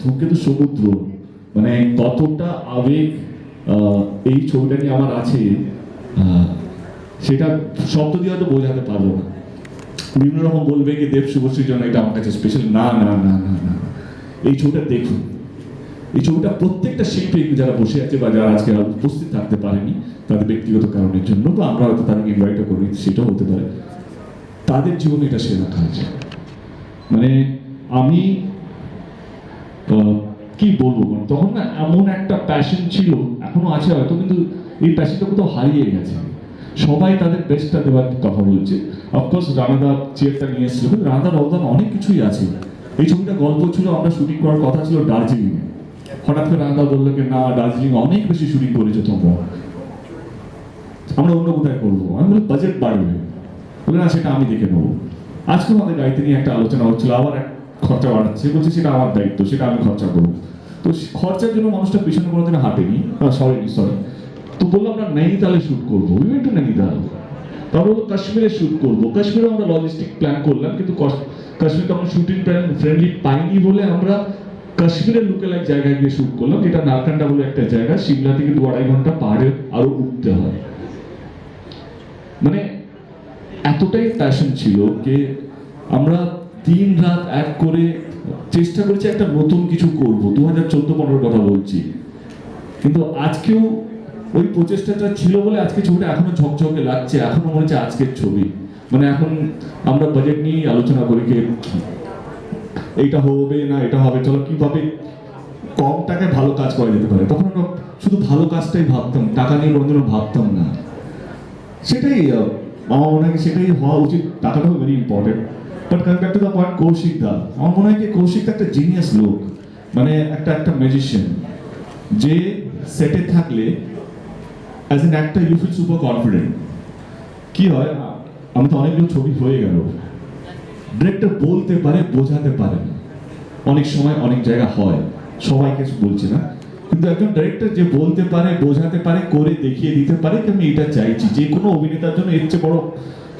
ধূমকেতু সমুদ্র। মানে কতটা আবেগ এই ছবিটা নিয়ে আমার আছে সেটা শব্দ দিয়ে হয়তো বোঝাতে পারব না। বিভিন্ন রকম বলবে কি দেব শুভশ্রীর জন্য এটা আমার কাছে স্পেশাল না না না না না এই ছবিটা দেখুন। এই ছবিটা প্রত্যেকটা শিল্পী যারা বসে আছে বা যারা আজকে উপস্থিত থাকতে পারেনি, তাদের ব্যক্তিগত কারণের জন্য বা আমরা হয়তো তাদেরকে ইনভাইটও করি, সেটাও হতে পারে। তাদের জীবনে এটা সেরা কাজ। মানে আমি কি বলব তখন না এমন একটা প্যাশন ছিল, এখনও আছে হয়তো, কিন্তু এই প্যাশনটা কোথাও হারিয়ে গেছে। সবাই তাদের বেস্টটা দেওয়ার কথা বলছে। অফকোর্স রানাদা চেয়ারটা নিয়ে এসেছিল রানাদার অবদান অনেক কিছুই আছে। এই ছবিটা গল্প ছিল, আমরা শুটিং করার কথা ছিল দার্জিলিং হঠাৎ করে রানাদা বলল না, দার্জিলিং অনেক বেশি শুটিং করেছ তোমরা। আমরা অন্য কোথায় করব? আমি বলি বাজেট বাড়বে। বলে, না, সেটা আমি দেখে নেব। আজকে আমাদের গাড়িতে নিয়ে একটা আলোচনা হচ্ছিল, আবার খরচা বাড়াচ্ছে। বলছে, সেটা আমার দায়িত্ব, সেটা আমি খরচা করব। তো খরচার জন্য মানুষটা পিছনে কোনোদিন হাঁটেনি সরি সরি। তো বললাম আমরা নৈনিতালে শ্যুট করব। We to Nainital. তারপর বলল, কাশ্মীরে শ্যুট করব। কাশ্মীরে আমরা লজিস্টিক প্ল্যান করলাম, কিন্তু কাশ্মীরকে আমরা শুটিং প্ল্যান ফ্রেন্ডলি পাইনি বলে আমরা কাশ্মীরের লুকে লাইক জায়গায় গিয়ে শ্যুট করলাম। যেটা নারকান্ডা বলে একটা জায়গা, সিমলা থেকে দু আড়াই ঘণ্টা পাহাড়ে আরও উঠতে হয়। মানে এতটাই প্যাশন ছিল যে আমরা দিন রাত এক করে চেষ্টা করেছি একটা নতুন কিছু করব। দু হাজার চোদ্দ পনেরোর কথা বলছি। কিন্তু আজকেও ওই প্রচেষ্টাটা ছিল বলে আজকে ছবিটা এখনও ঝকঝকে লাগছে। এখনও মনে হচ্ছে আজকের ছবি। মানে এখন আমরা বাজেট নিয়ে আলোচনা করি যে এইটা হবে না, এটা হবে। চলো কীভাবে কম টাকায় ভালো কাজ করা যেতে পারে? তখন আমরা শুধু ভালো কাজটাই ভাবতাম, টাকা নিয়ে কোনোদিনও ভাবতাম না। সেটাই আমার মনে হয় সেটাই হওয়া উচিত। টাকাটাও very important but to the point Kaushik দা। আমার মনে হয় কি কৌশিক একটা জিনিয়াস লোক। মানে একটা একটা ম্যাজিশিয়ান যে সেটে থাকলে as an actor you feel super confident কি হয়, আমি তো অনেকগুলো ছবি হয়ে গেল। ডিরেক্টর বলতে পারে, বোঝাতে পারে অনেক সময় অনেক জায়গা হয়। সবাই সবাইকে বলছে না। কিন্তু একজন ডাইরেক্টর যে বলতে পারে, বোঝাতে পারে, করে দেখিয়ে দিতে পারে আমি এটা চাইছি? যে কোনো অভিনেতার জন্য এর চেয়ে বড়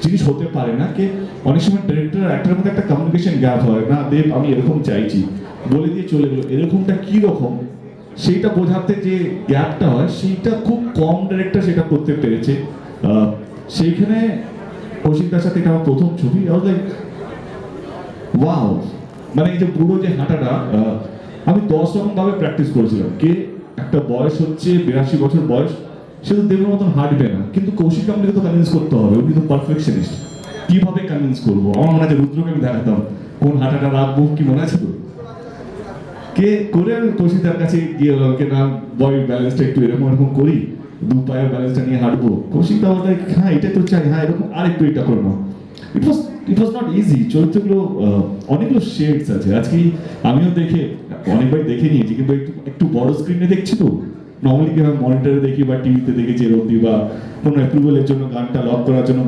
জিনিস হতে পারে না কে? অনেক সময় ডাইরেক্টর অ্যাক্টরের মধ্যে একটা কমিউনিকেশন গ্যাপ হয়। না, দেব, আমি এরকম চাইছি। বলে দিয়ে চলে গেলো। এরকমটা কি রকম সেইটা বোঝাতে যে গ্যাপটা হয়, সেইটা খুব কম ডাইরেক্টর সেটা করতে পেরেছে। সেইখানে কৌশিকদার সাথে এটা আমার প্রথম ছবি। ওয়াও মানে এই যে বুড়ো যে হাঁটাটা আমি দশ রকম ভাবে প্র্যাকটিস করেছিলাম। কে? একটা বয়স হচ্ছে বিরাশি বছর বয়স। তো দেবের মতন হাঁটবে না। কিন্তু কৌশিক আমাকে তো কনভিন্স করতে হবে, উনি তো পারফেকশনিস্ট কীভাবে কনভিন্স করব? আমার মনে আছে রুদ্রকে আমি দেখাতাম। কোন হাঁটাটা রাখব, কি মনে আছে তো কে করে আমি কৌশিকদার কাছে গিয়ে কে না বয় ব্যালেন্সটা একটু এরকম এরকম করি, দু পায়ের ব্যালেন্সটা নিয়ে হাঁটবো। কৌশিকদা বলতে হ্যাঁ এটা তো চাই হ্যাঁ এরকম আর একটু এটা করব। ইট ওয়াজ ইট ওয়াজ নট ইজি চরিত্রগুলো অনেকগুলো শেডস আছে। আজকে আমিও দেখে, অনেকবার দেখে নিয়েছি, কিন্তু একটু একটু বড় স্ক্রিনে দেখছি তো। নর্মালি মনিটরে দেখি বা টিভিতে দেখেছি এরকম বা কোনো অ্যাপ্রুভালের জন্য গানটা লক করার জন্য